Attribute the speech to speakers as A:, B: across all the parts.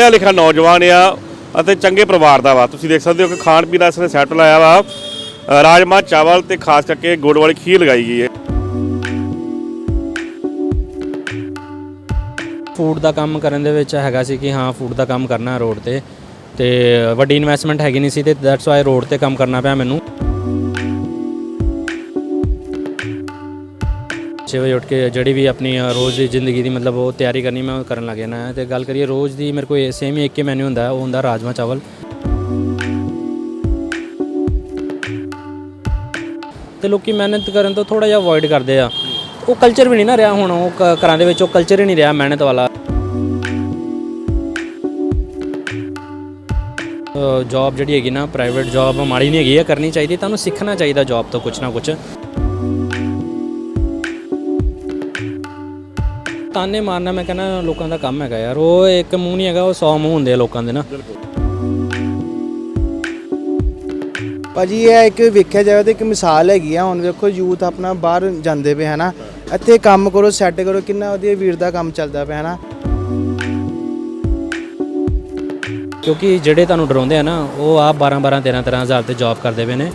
A: ਪੜ੍ਹਿਆ ਲਿਖਿਆ ਨੌਜਵਾਨ ਆ ਅਤੇ ਚੰਗੇ ਪਰਿਵਾਰ ਦਾ ਵਾ। ਤੁਸੀਂ ਦੇਖ ਸਕਦੇ ਹੋ ਕਿ ਖਾਣ ਪੀਣ ਦਾ ਇਸਨੇ ਸੈੱਟ ਲਾਇਆ ਵਾ। ਰਾਜਮਾ, ਚਾਵਲ ਤੇ ਖਾਸ ਕਰਕੇ ਗੁੜ ਵਾਲੀ ਖੀਰ ਲਗਾਈ ਗਈ ਹੈ।
B: ਫੂਡ ਦਾ ਕੰਮ ਕਰਨ ਦੇ ਵਿੱਚ ਹੈਗਾ ਸੀ ਕਿ ਹਾਂ ਫੂਡ ਦਾ ਕੰਮ ਕਰਨਾ ਰੋਡ ਤੇ। ਤੇ ਵੱਡੀ ਇਨਵੈਸਟਮੈਂਟ ਹੈਗੀ ਨਹੀਂ ਸੀ ਤੇ ਦੈਟਸ ਵਾਈ ਰੋਡ ਤੇ ਕੰਮ ਕਰਨਾ ਪਿਆ ਮੈਨੂੰ। 6 ਵਜੇ ਉੱਠ ਕੇ ਜਿਹੜੀ ਵੀ ਆਪਣੀ ਅ, ਰੋਜ਼ ਦੀ ਜ਼ਿੰਦਗੀ ਦੀ ਮਤਲਬ ਉਹ ਤਿਆਰੀ ਕਰਨੀ ਮੈਂ ਉਹ ਕਰਨ ਲੱਗ ਜਾਣਾ ਹੈ। ਤੇ ਗੱਲ ਕਰੀਏ ਰੋਜ਼ ਦੀ ਮੇਰੇ ਕੋਲ ਸੇਮ ਹੀ ਇੱਕ ਹੀ ਮੈਨੂ ਹੁੰਦਾ ਹੈ, ਉਹ ਹੁੰਦਾ ਰਾਜਮਾ ਚਾਵਲ। ਤੇ ਲੋਕੀ ਮਿਹਨਤ ਕਰਨ ਤੋਂ ਥੋੜਾ ਜਿਹਾ ਅਵੋਇਡ ਕਰਦੇ ਆ। ਉਹ ਕਲਚਰ ਵੀ ਨਹੀਂ ਨਾ ਰਿਹਾ ਹੁਣ ਉਹ ਕ- ਘਰਾਂ ਦੇ ਵਿੱਚ ਉਹ ਕਲਚਰ ਹੀ ਨਹੀਂ ਰਿਹਾ ਮਿਹਨਤ ਵਾਲਾ। ਜੌਬ ਜਿਹੜੀ ਹੈਗੀ ਨਾ ਪ੍ਰਾਈਵੇਟ ਜੌਬ ਮਾੜੀ ਨਹੀਂ ਹੈਗੀ ਹੈ ਕਰਨੀ ਚਾਹੀਦੀ ਤੁਹਾਨੂੰ ਸਿੱਖਣਾ ਚਾਹੀਦਾ ਜੌਬ ਤੋਂ ਕੁਝ ਨਾ ਕੁਝ ਤਾਨੇ ਮਾਰਨਾ ਮੈਂ ਕਹਿੰਦਾ ਲੋਕਾਂ ਦਾ ਕੰਮ ਹੈਗਾ ਯਾਰ। ਉਹ ਇੱਕ ਮੂੰਹ ਨਹੀਂ ਹੈਗਾ ਉਹ 100 ਮੂੰਹ ਹੁੰਦੇ ਆ ਲੋਕਾਂ ਦੇ ਨਾ।
C: ਭਾਜੀ ਇਹ ਇੱਕ ਵੇਖਿਆ ਜਾਵੇ ਤਾਂ ਇੱਕ ਮਿਸਾਲ ਹੈਗੀ ਆ। ਹੁਣ ਵੇਖੋ ਯੂਥ ਆਪਣਾ ਬਾਹਰ ਜਾਂਦੇ ਪਏ ਹਨਾ ਇੱਥੇ ਕੰਮ ਕਰੋ ਸੈੱਟ ਕਰੋ ਕਿੰਨਾ ਵਧੀਆ ਵੀਰ ਦਾ ਕੰਮ ਚੱਲਦਾ ਪਿਆ ਹਨਾ?
B: ਕਿਉਂਕਿ ਜਿਹੜੇ ਤੁਹਾਨੂੰ ਡਰਾਉਂਦੇ ਆ ਨਾ ਉਹ ਆਪ 12 12 13 13 ਹਜ਼ਾਰ ਤੇ ਜੌਬ ਕਰਦੇ ਪਏ ਨੇ।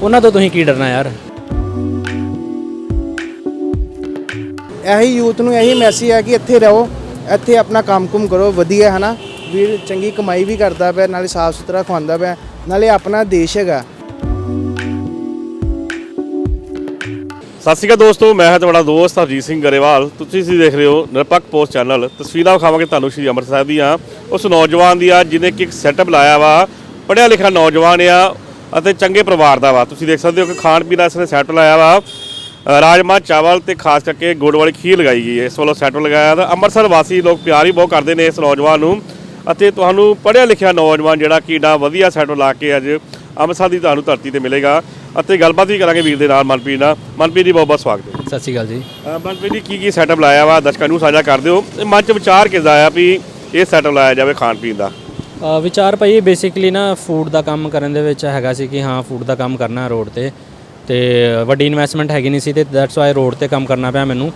B: ਉਹਨਾਂ ਤੋਂ ਤੁਸੀਂ ਕੀ ਡਰਨਾ ਯਾਰ?
C: ਇਹੀ ਯੂਥ ਨੂੰ ਇਹੀ ਮੈਸੇਜ ਹੈ ਕਿ ਇੱਥੇ ਰਹੋ, ਇੱਥੇ ਆਪਣਾ ਕੰਮ-ਕੁਮ ਕਰੋ, ਵਧੀਆ ਹੈ ਨਾ ਵੀਰ ਚੰਗੀ ਕਮਾਈ ਵੀ ਕਰਦਾ ਪਿਆ, ਨਾਲੇ ਸਾਫ਼ ਸੁਥਰਾ ਖਵਾਉਂਦਾ ਪਿਆ, ਨਾਲੇ ਆਪਣਾ ਦੇਸ਼ ਹੈਗਾ।
A: ਸਤਿ ਸ਼੍ਰੀ ਅਕਾਲ ਦੋਸਤੋ, ਮੈਂ ਹਾਂ ਤੁਹਾਡਾ ਦੋਸਤ ਹਰਜੀਤ ਸਿੰਘ ਗਰੇਵਾਲ। ਤੁਸੀਂ ਸੀ ਦੇਖ ਰਹੇ ਹੋ ਨਿਰਪੱਖ ਪੋਸਟ ਚੈਨਲ। ਤਸਵੀਰਾਂ ਵਿਖਾਵਾਂਗੇ ਤੁਹਾਨੂੰ ਸ਼੍ਰੀ ਅੰਮ੍ਰਿਤਸਰ ਸਾਹਿਬ ਦੀਆਂ। ਉਸ ਨੌਜਵਾਨ ਦੀ ਆ, ਜਿਹਨੇ ਕਿ ਇੱਕ ਸੈਟਅਪ ਲਾਇਆ ਵਾ। ਪੜ੍ਹਿਆ ਲਿਖਿਆ ਨੌਜਵਾਨ ਆ ਅਤੇ ਚੰਗੇ ਪਰਿਵਾਰ ਦਾ ਵਾ। ਤੁਸੀਂ ਦੇਖ ਸਕਦੇ ਹੋ ਕਿ ਖਾਣ ਪੀਣ ਦਾ ਇਸਨੇ ਸੈੱਟ ਲਾਇਆ ਵਾ। ਰਾਜਮਾ ਚਾਵਲ ਤੇ ਖਾਸ ਕਰਕੇ ਗੁੜ ਵਾਲੀ ਖੀਰ ਲਗਾਈ ਗਈ ਹੈ। ਇਸ ਵੱਲੋਂ ਸੈੱਟ ਲਗਾਇਆ ਤਾਂ ਅੰਮ੍ਰਿਤਸਰ ਵਾਸੀ ਲੋਕ ਪਿਆਰ ਹੀ ਬਹੁਤ ਕਰਦੇ ਨੇ ਇਸ ਨੌਜਵਾਨ ਨੂੰ। ਅਤੇ ਤੁਹਾਨੂੰ ਪੜ੍ਹਿਆ ਲਿਖਿਆ ਨੌਜਵਾਨ ਜਿਹੜਾ ਕਿ ਏਡਾ ਵਧੀਆ ਸੈੱਟ ਲਾ ਕੇ ਅੱਜ ਅੰਮ੍ਰਿਤਸਰ ਦੀ ਤੁਹਾਨੂੰ ਧਰਤੀ ਤੇ ਮਿਲੇਗਾ। ਅਤੇ ਗੱਲਬਾਤ ਵੀ ਕਰਾਂਗੇ ਵੀਰ ਦੇ ਨਾਲ ਮਨਪ੍ਰੀਤ ਨਾਲ। ਮਨਪ੍ਰੀਤ ਜੀ ਬਹੁਤ ਬਹੁਤ ਸਵਾਗਤ ਹੈ।
B: ਸਤਿ ਸ਼੍ਰੀ ਅਕਾਲ ਜੀ।
A: ਅ, ਮਨਪ੍ਰੀਤ ਜੀ ਕੀ ਕੀ ਸੈਟਅਪ ਲਾਇਆ ਵਾ? ਦਰਸ਼ਕਾਂ ਨੂੰ ਸਾਂਝਾ ਕਰ ਦਿਓ। ਇਹ ਮਨ ਚ ਵਿਚਾਰ ਕਿੱਦਾਂ ਆਇਆ ਵੀ ਇਹ ਸੈਟਅਪ ਲਾਇਆ ਜਾਵੇ ਖਾਣ ਪੀਣ ਦਾ?
B: ਅ, ਵਿਚਾਰ ਭਾਈ ਬੇਸਿਕਲੀ ਨਾ ਫੂਡ ਦਾ ਕੰਮ ਕਰਨ ਦੇ ਵਿੱਚ ਹੈਗਾ ਸੀ ਕਿ ਹਾਂ ਫੂਡ ਦਾ ਕੰਮ ਕਰਨਾ ਰੋਡ ਤੇ। ਤੇ ਵੱਡੀ ਇਨਵੈਸਟਮੈਂਟ ਹੈਗੀ ਨਹੀਂ ਸੀ ਤੇ ਦੈਟਸ ਵਾਈ ਰੋਡ ਤੇ ਕੰਮ ਕਰਨਾ ਪਿਆ ਮੈਨੂੰ।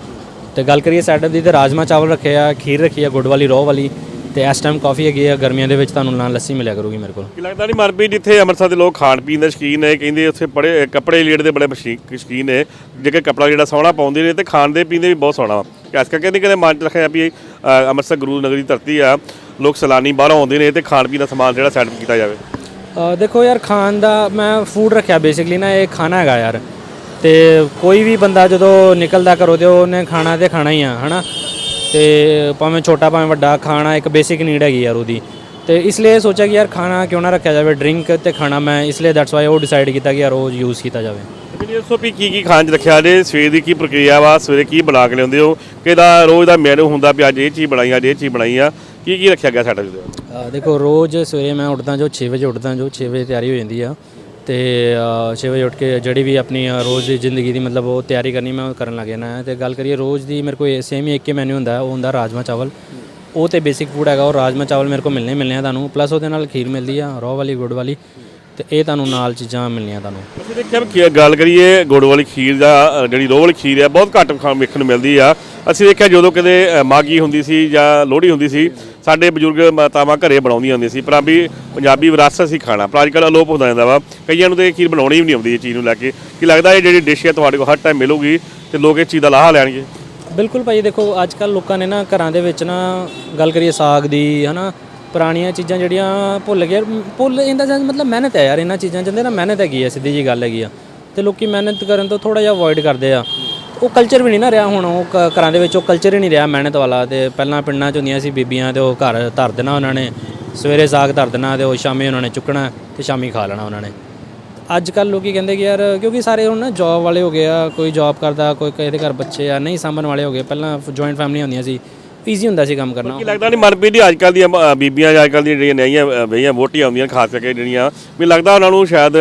B: ਤੇ ਗੱਲ ਕਰੀਏ ਸੈਟਅਪ ਦੀ ਤੇ ਰਾਜਮਾ ਚਾਵਲ ਰੱਖੇ ਆ, ਖੀਰ ਰੱਖੀ ਆ, ਗੁੜ ਵਾਲੀ, ਰੋਹ ਵਾਲੀ ਤੇ ਇਸ ਟਾਈਮ ਕਾਫੀ ਹੈਗੀ ਆ, ਗਰਮੀਆਂ ਦੇ ਵਿੱਚ ਤੁਹਾਨੂੰ ਨਾਲ ਲੱਸੀ ਮਿਲਿਆ ਕਰੂਗੀ ਮੇਰੇ ਕੋਲ।
A: ਕੀ ਲੱਗਦਾ ਨਹੀਂ ਮਨਪ੍ਰੀਤ ਜਿੱਥੇ ਅੰਮ੍ਰਿਤਸਰ ਦੇ ਲੋਕ ਖਾਣ ਪੀਣ ਦੇ ਸ਼ੌਕੀਨ ਨੇ, ਕਹਿੰਦੇ ਉੱਥੇ ਬੜੇ, ਕੱਪੜੇ ਲੀੜ ਦੇ ਬੜੇ ਸ਼ੌਕੀਨ ਨੇ ਜਿਹੜੇ ਕੱਪੜਾ ਜਿਹੜਾ ਸੋਹਣਾ ਪਾਉਂਦੇ ਨੇ ਤੇ ਖਾਣ ਦੇ ਪੀਂਦੇ ਵੀ ਬਹੁਤ ਸੋਹਣਾ ਵਾ। ਇਸ ਕਰਕੇ ਨਹੀਂ ਕਦੇ ਮਨ ਚ ਰੱਖਿਆ ਵੀ ਅੰਮ੍ਰਿਤਸਰ ਗੁਰੂ ਨਗਰੀ ਧਰਤੀ ਆ, ਲੋਕ ਸੈਲਾਨੀ ਬਾਹਰੋਂ ਆਉਂਦੇ ਨੇ ਤੇ ਖਾਣ ਪੀਣ ਦਾ ਸਮਾਨ ਜਿਹੜਾ ਸੈਟਅਪ ਕੀਤਾ ਜਾਵੇ।
B: ਦੇਖੋ ਯਾਰ, ਖਾਣ ਦਾ ਮੈਂ ਫੂਡ ਰੱਖਿਆ ਬੇਸਿਕਲੀ ਨਾ, ਇਹ ਖਾਣਾ ਹੈਗਾ ਯਾਰ। ਤੇ ਕੋਈ ਵੀ ਬੰਦਾ ਜਦੋਂ ਨਿਕਲਦਾ ਘਰੋਂ ਤੇ ਉਹਨੇ ਖਾਣਾ ਤੇ ਖਾਣਾ ਹੀ ਆ, ਹਨਾ? ਤੇ ਭਾਵੇਂ ਛੋਟਾ, ਭਾਵੇਂ ਵੱਡਾ, ਖਾਣਾ ਇੱਕ ਬੇਸਿਕ ਨੀਡ ਹੈਗੀ ਯਾਰ ਉਹਦੀ। ਤੇ ਇਸ ਲਈ ਇਹ ਸੋਚਿਆ ਕਿ ਯਾਰ, ਖਾਣਾ ਕਿਉਂ ਨਾ ਰੱਖਿਆ ਜਾਵੇ ਡਰਿੰਕ ਤੇ ਖਾਣਾ ਮੈਂ, ਇਸ ਲਈ ਦੈਟਸ ਵਾਈ ਉਹ ਡਿਸਾਈਡ ਕੀਤਾ ਕਿ ਯਾਰ ਉਹ ਯੂਜ਼ ਕੀਤਾ ਜਾਵੇ।
A: ਤੇ ਜੀ ਦੱਸੋ ਵੀ ਕੀ ਕੀ ਖਾਣ ਚ ਰੱਖਿਆ ਜੇ? ਸਵੇਰ ਦੀ ਕੀ ਪ੍ਰਕਿਰਿਆ ਵਾ? ਸਵੇਰੇ ਕੀ ਬਣਾ ਕੇ ਲਿਆਉਂਦੇ ਹੋ? ਕਿਹਦਾ ਰੋਜ਼ ਦਾ ਮੈਨੂ ਹੁੰਦਾ ਵੀ ਅੱਜ ਇਹ ਚੀਜ਼ ਬਣਾਈ, ਅੱਜ ਇਹ ਚੀਜ਼ ਬਣਾਈ ਆ? ਕੀ ਕੀ ਰੱਖਿਆ ਗਿਆ ਸਾਡੇ ਦੇ
B: ਦੇਖੋ, ਰੋਜ਼ ਸਵੇਰੇ ਮੈਂ ਉੱਠਦਾ ਜੋ 6 ਵਜੇ ਉੱਠਦਾ ਜੋ 6 ਵਜੇ ਤਿਆਰੀ ਹੋ ਜਾਂਦੀ ਆ। ਤੇ 6 ਵਜੇ ਉੱਠ ਕੇ ਜਿਹੜੀ ਵੀ ਆਪਣੀ ਰੋਜ਼ ਦੀ ਜ਼ਿੰਦਗੀ ਦੀ ਮਤਲਬ ਉਹ ਤਿਆਰੀ ਕਰਨੀ ਮੈਂ ਉਹ ਕਰਨ ਲੱਗ ਜਾਣਾ ਹੈ। ਤੇ ਗੱਲ ਕਰੀਏ ਰੋਜ਼ ਦੀ ਮੇਰੇ ਕੋਲ ਸੇਮ ਹੀ ਇੱਕ ਹੀ ਮੈਨੂ ਹੁੰਦਾ, ਉਹ ਹੁੰਦਾ ਰਾਜਮਾ ਚਾਵਲ। ਉਹ ਤੇ ਬੇਸਿਕ ਫੂਡ ਹੈਗਾ, ਉਹ ਰਾਜਮਾ ਚਾਵਲ ਮੇਰੇ ਕੋਲ ਮਿਲਣੇ ਹੀ ਮਿਲਣੇ ਆ ਤੁਹਾਨੂੰ। ਪਲੱਸ ਉਹਦੇ ਨਾਲ ਖੀਰ ਮਿਲਦੀ ਆ ਰੋਹ ਵਾਲੀ, ਗੁੜ ਵਾਲੀ। ਤੇ ਇਹ ਤੁਹਾਨੂੰ ਨਾਲ ਚੀਜ਼ਾਂ ਮਿਲਣੀਆਂ ਤੁਹਾਨੂੰ।
A: ਅਸੀਂ ਦੇਖਿਆ ਕੀ ਗੱਲ ਕਰੀਏ ਗੁੜ ਵਾਲੀ ਖੀਰ ਦਾ ਅ, ਜਿਹੜੀ ਰੋਹ ਵਾਲੀ ਖੀਰ ਆ ਬਹੁਤ ਘੱਟ ਖਾਣ ਵੇਖਣ ਨੂੰ ਮਿਲਦੀ ਆ। ਅਸੀਂ ਦੇਖਿਆ ਜਦੋਂ ਕਦੇ ਅ, ਮਾਗੀ ਹੁੰਦੀ ਸੀ ਜਾਂ ਲੋਹੜੀ ਹੁੰਦੀ ਸੀ ਸਾਡੇ ਬਜ਼ੁਰਗ ਮਾਤਾਵਾਂ ਘਰੇ ਬਣਾਉਂਦੀਆਂ ਹੁੰਦੀਆਂ ਸੀ ਪਰ ਵੀ ਪੰਜਾਬੀ ਵਿਰਾਸਤ ਸੀ ਖਾਣਾ। ਪਰ ਅੱਜ ਕੱਲ੍ਹ ਅਲੋਪ ਹੁੰਦਾ ਜਾਂਦਾ ਵਾ। ਕਈਆਂ ਨੂੰ ਤੇ ਇਹ ਖੀਰ ਬਣਾਉਣੀ ਵੀ ਨਹੀਂ ਆਉਂਦੀ ਇਹ ਚੀਜ਼ ਨੂੰ ਲੈ ਕੇ। ਕੀ ਲੱਗਦਾ ਇਹ ਜਿਹੜੀ ਡਿਸ਼ ਹੈ ਤੁਹਾਡੇ ਕੋਲ ਹਰ ਟਾਈਮ ਮਿਲੂਗੀ ਤੇ ਲੋਕ ਇਹ ਚੀਜ਼ ਦਾ ਲਾਹਾ ਲੈਣਗੇ?
B: ਬਿਲਕੁਲ ਭਾਈ ਦੇਖੋ ਅੱਜ ਕੱਲ ਲੋਕਾਂ ਨੇ ਨਾ ਘਰਾਂ ਦੇ ਵਿੱਚ ਨਾ ਗੱਲ ਕਰੀਏ ਸਾਗ ਦੀ ਹਨਾ ਪੁਰਾਣੀਆਂ ਚੀਜ਼ਾਂ ਜਿਹੜੀਆਂ ਭੁੱਲ ਗਏ। ਭੁੱਲ ਇਹਦਾ ਜਾਂ ਮਤਲਬ ਮਿਹਨਤ ਹੈ ਯਾਰ, ਇਹਨਾਂ ਚੀਜ਼ਾਂ 'ਚ ਇਹਦੇ ਨਾ ਮਿਹਨਤ ਹੈਗੀ ਹੈ ਸਿੱਧੀ ਜੀ ਗੱਲ ਹੈਗੀ ਆ। ਤੇ ਲੋਕੀ ਮਿਹਨਤ ਕਰਨ ਤੋਂ ਥੋੜਾ ਜਿਹਾ ਅਵੋਇਡ ਕਰਦੇ ਆ। ਉਹ ਕਲਚਰ ਵੀ ਨਹੀਂ ਨਾ ਰਿਹਾ ਹੁਣ, ਉਹ ਕ- ਘਰਾਂ ਦੇ ਵਿੱਚ ਉਹ ਕਲਚਰ ਹੀ ਨਹੀਂ ਰਿਹਾ ਮਿਹਨਤ ਵਾਲਾ। ਤੇ ਪਹਿਲਾਂ ਪਿੰਡਾਂ 'ਚ ਹੁੰਦੀਆਂ ਸੀ ਬੀਬੀਆਂ ਤੇ ਉਹ ਘਰ ਧਰ ਦੇਣਾ ਉਹਨਾਂ ਨੇ। ਸਵੇਰੇ ਸਾਗ ਧਰ ਦੇਣਾ ਤੇ ਉਹ ਸ਼ਾਮੀ ਉਹਨਾਂ ਨੇ ਚੁੱਕਣਾ ਤੇ ਸ਼ਾਮੀ ਖਾ ਲੈਣਾ ਉਹਨਾਂ ਨੇ। ਅੱਜ ਕੱਲ ਲੋਕੀ ਕਹਿੰਦੇ ਕਿ ਯਾਰ, ਕਿਉਂਕਿ ਸਾਰੇ ਹੁਣ ਨਾ ਜੌਬ ਵਾਲੇ ਹੋ ਗਏ ਆ, ਕੋਈ ਜੌਬ ਕਰਦਾ, ਕੋਈ ਕਿਸੇ ਦੇ ਘਰ ਬੱਚੇ ਆ, ਨਹੀਂ ਸਾਂਭਣ ਵਾਲੇ ਹੋ ਗਏ। ਪਹਿਲਾਂ ਜੁਆਇੰਟ ਫੈਮਲੀ ਹੁੰਦੀਆਂ ਸੀ। ਈਜ਼ੀ ਹੁੰਦਾ ਸੀ ਕੰਮ ਕਰਨਾ।
A: ਕੀ ਲੱਗਦਾ ਨਹੀਂ ਮਨਪ੍ਰੀਤ ਦੀ ਅੱਜ ਕੱਲ੍ਹ ਦੀਆਂ ਅ, ਬੀਬੀਆਂ ਜਾਂ ਅੱਜ ਕੱਲ੍ਹ ਦੀਆਂ ਜਿਹੜੀਆਂ ਨਈਆਂ ਅ, ਵਹੀਆਂ ਵੋਟੀਆਂ ਆਉਂਦੀਆਂ ਖਾਸ ਕਰਕੇ ਜਿਹੜੀਆਂ ਵੀ ਲੱਗਦਾ ਉਹਨਾਂ ਨੂੰ ਸ਼ਾਇਦ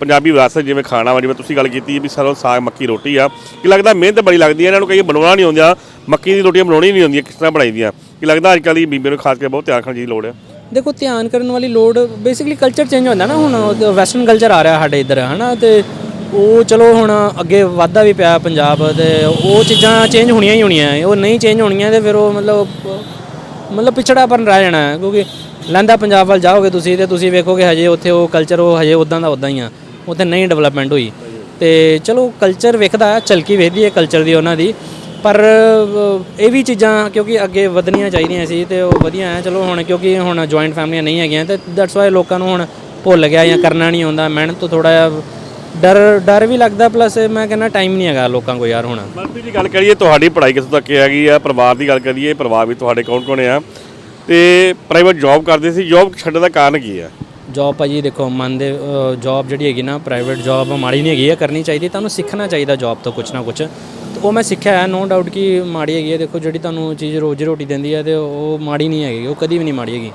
A: ਪੰਜਾਬੀ ਵਿਰਾਸਤ ਜਿਵੇਂ ਖਾਣਾ ਵਾ ਜਿਵੇਂ ਤੁਸੀਂ ਗੱਲ ਕੀਤੀ ਵੀ ਸਰੋਂ ਸਾਗ ਮੱਕੀ ਰੋਟੀ ਆ। ਕੀ ਲੱਗਦਾ ਮਿਹਨਤ ਬੜੀ ਲੱਗਦੀ ਹੈ ਇਹਨਾਂ ਨੂੰ ਕਈ ਬਣਾਉਣਾ ਨਹੀਂ ਆਉਂਦਾ ਮੱਕੀ ਦੀ ਰੋਟੀਆਂ ਬਣਾਉਣੀ ਨਹੀਂ ਆਉਂਦੀਆਂ ਕਿਸ ਤਰ੍ਹਾਂ ਬਣਾਈਦੀਆਂ ਕੀ ਲੱਗਦਾ ਅੱਜ ਕੱਲ੍ਹ ਦੀ ਬੀਬੀਆਂ ਨੂੰ ਖਾਸ ਕਰਕੇ ਬਹੁਤ ਧਿਆਨ ਰੱਖਣ ਦੀ ਲੋੜ ਹੈ
B: ਦੇਖੋ ਧਿਆਨ ਕਰਨ ਵਾਲੀ ਲੋੜ ਬੇਸਿਕਲੀ ਕਲਚਰ ਚੇਂਜ ਹੁੰਦਾ ਨਾ ਹੁਣ ਵੈਸਟਰਨ ਕਲਚਰ ਆ ਰਿਹਾ ਸਾਡੇ ਇੱਧਰ ਹਨਾ ਤੇ ਉਹ ਚਲੋ ਹੁਣ ਅੱਗੇ ਵਾਧਾ ਵੀ ਪਿਆ ਪੰਜਾਬ ਤੇ ਉਹ ਚੀਜ਼ਾਂ ਚੇਂਜ ਹੋਣੀਆਂ ਹੀ ਹੋਣੀਆਂ। ਉਹ ਨਹੀਂ ਚੇਂਜ ਹੋਣੀਆਂ ਤੇ ਫਿਰ ਉਹ ਮਤਲਬ ਮਤਲਬ ਪਿਛੜਾਪਨ ਰਹਿ ਜਾਣਾ ਹੈ ਕਿਉਂਕਿ ਲਹਿੰਦਾ ਪੰਜਾਬ ਵੱਲ ਜਾਓਗੇ ਤੁਸੀਂ ਤੇ ਤੁਸੀਂ ਵੇਖੋਗੇ ਹਜੇ ਉੱਥੇ ਉਹ ਕਲਚਰ ਉਹ ਹਜੇ ਉਦਾਂ ਦਾ ਉਦਾਂ ਹੀ ਆ। ਉੱਥੇ ਨਹੀਂ ਡਿਵੈਲਪਮੈਂਟ ਹੋਈ। ਤੇ ਚਲੋ ਕਲਚਰ ਵੇਖਦਾ, ਚਲਕੀ ਵੇਖਦੀ ਹੈ ਕਲਚਰ ਦੀ ਉਹਨਾਂ ਦੀ। ਪਰ, ਇਹ ਵੀ ਚੀਜ਼ਾਂ ਕਿਉਂਕਿ ਅੱਗੇ ਵਧਣੀਆਂ ਚਾਹੀਦੀਆਂ ਸੀ ਤੇ ਉਹ ਵਧੀਆ ਹੈ। ਚਲੋ ਹੁਣ ਕਿਉਂਕਿ ਹੁਣ ਜੁਆਇੰਟ ਫੈਮਲੀਆਂ ਨਹੀਂ ਹੈਗੀਆਂ ਤੇ ਦੈਟਸ ਵਾਈ ਲੋਕਾਂ ਨੂੰ ਹੁਣ ਭੁੱਲ ਗਿਆ ਜਾਂ ਕਰਨਾ ਨਹੀਂ ਆਉਂਦਾ। ਮਿਹਨਤ ਤੋਂ ਥੋੜਾ ਜਿਹਾ ਡਰ ਡਰ ਵੀ ਲੱਗਦਾ ਪਲੱਸ ਮੈਂ ਕਹਿੰਦਾ ਟਾਈਮ ਨਹੀਂ ਹੈਗਾ ਲੋਕਾਂ ਕੋਲ ਯਾਰ ਹੁਣ।
A: ਮਨਪ੍ਰੀਤ ਦੀ ਗੱਲ ਕਰੀਏ ਤੁਹਾਡੀ ਪੜ੍ਹਾਈ ਕਿੱਥੋਂ ਤੱਕ ਹੈਗੀ ਆ? ਪਰਿਵਾਰ ਦੀ ਗੱਲ ਕਰੀਏ ਪਰਿਵਾਰ ਵੀ ਤੁਹਾਡੇ ਕੌਣ ਕੌਣ ਆ? ਤੇ ਪ੍ਰਾਈਵੇਟ ਜੌਬ ਕਰਦੇ ਸੀ ਜੌਬ ਛੱਡਣ ਦਾ ਕਾਰਨ ਕੀ ਆ?
B: ਜੌਬ ਭਾਜੀ ਦੇਖੋ ਮੰਨਦੇ ਜੌਬ ਜਿਹੜੀ ਹੈਗੀ ਨਾ ਪ੍ਰਾਈਵੇਟ ਜੌਬ ਮਾੜੀ ਨਹੀਂ ਹੈਗੀ ਹੈ ਕਰਨੀ ਚਾਹੀਦੀ ਤੁਹਾਨੂੰ ਸਿੱਖਣਾ ਚਾਹੀਦਾ ਜੌਬ ਤੋਂ ਕੁਝ ਨਾ ਕੁਝ ਉਹ ਮੈਂ ਸਿੱਖਿਆ ਹੈ ਨੋ ਡਾਊਟ ਕਿ ਮਾੜੀ ਹੈਗੀ ਹੈ ਦੇਖੋ ਜਿਹੜੀ ਤੁਹਾਨੂੰ ਚੀਜ਼ ਰੋਜੀ ਰੋਟੀ ਦਿੰਦੀ ਹੈ ਤੇ ਉਹ ਮਾੜੀ ਨਹੀਂ ਹੈਗੀ ਉਹ ਕਦੀ ਵੀ ਨਹੀਂ ਮਾੜੀ ਹੈਗੀ।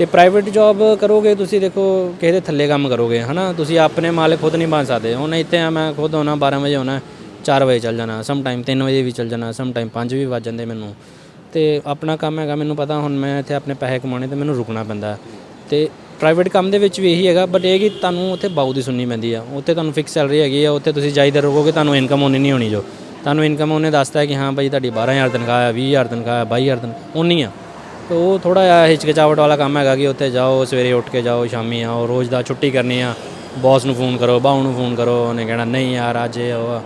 B: ਤੇ ਪ੍ਰਾਈਵੇਟ ਜੌਬ ਕਰੋਗੇ, ਤੁਸੀਂ ਦੇਖੋ ਕਿਸੇ ਦੇ ਥੱਲੇ ਕੰਮ ਕਰੋਗੇ, ਹਨਾ? ਤੁਸੀਂ ਆਪਣੇ ਮਾਲਕ ਖੁਦ ਨਹੀਂ ਬਣ ਸਕਦੇ। ਹੁਣ ਇੱਥੇ ਆ, ਮੈਂ ਖੁਦ ਆਉਣਾ 12 ਵਜੇ ਆਉਣਾ 4 ਵਜੇ ਚੱਲ ਜਾਣਾ ਸਮ ਟਾਈਮ 3 ਵਜੇ ਵੀ ਚੱਲ ਜਾਣਾ ਸਮ ਟਾਈਮ 5 ਵੀ ਵੱਜ ਜਾਂਦੇ ਮੈਨੂੰ। ਤੇ ਆਪਣਾ ਕੰਮ ਹੈਗਾ, ਮੈਨੂੰ ਪਤਾ ਹੁਣ ਮੈਂ ਇੱਥੇ ਆਪਣੇ ਪੈਸੇ ਕਮਾਉਣੇ ਤੇ ਮੈਨੂੰ ਰੁਕਣਾ ਪੈਂਦਾ। ਤੇ ਪ੍ਰਾਈਵੇਟ ਕੰਮ ਦੇ ਵਿੱਚ ਵੀ ਇਹੀ ਹੈਗਾ ਬਟ ਇਹ ਕਿ ਤੁਹਾਨੂੰ ਉੱਥੇ ਬਾਊ ਦੀ ਸੁਣਨੀ ਪੈਂਦੀ ਆ। ਉੱਥੇ ਤੁਹਾਨੂੰ ਫਿਕਸ ਸੈਲਰੀ ਹੈਗੀ ਆ, ਉੱਥੇ ਤੁਸੀਂ ਜਾਈਦੇ ਰਹੋਗੇ ਤੁਹਾਨੂੰ ਇਨਕਮ ਹੋਣੀ ਨਹੀਂ ਹੋਣੀ ਜੋ। ਤੁਹਾਨੂੰ ਇਨਕਮ ਉਹਨੇ ਦੱਸਦਾ ਕਿ ਹਾਂ ਭਾਈ ਤੁਹਾਡੀ 12000 ਤਨਖਾਹ ਹੈ 20000 ਤਨਖਾਹ ਹੈ 22000 ਤਨਖਾਹ ਉਨੀ ਆ। ਤੇ ਉਹ ਥੋੜਾ ਜਿਹਾ ਹਿਚਕਚਾਵਟ ਵਾਲਾ ਕੰਮ ਹੈਗਾ ਕਿ ਉੱਥੇ ਜਾਓ, ਸਵੇਰੇ ਉੱਠ ਕੇ ਜਾਓ, ਸ਼ਾਮੀ ਆਓ, ਰੋਜ਼ ਦਾ ਛੁੱਟੀ ਕਰਨੀ ਆ ਬੌਸ ਨੂੰ ਫੋਨ ਕਰੋ ਬਾਹੂ ਨੂੰ ਫੋਨ ਕਰੋ, ਉਹਨੇ ਕਹਿਣਾ, ਨਹੀਂ ਯਾਰ, ਅੱਜ ਇਹ ਉਹ ਆ।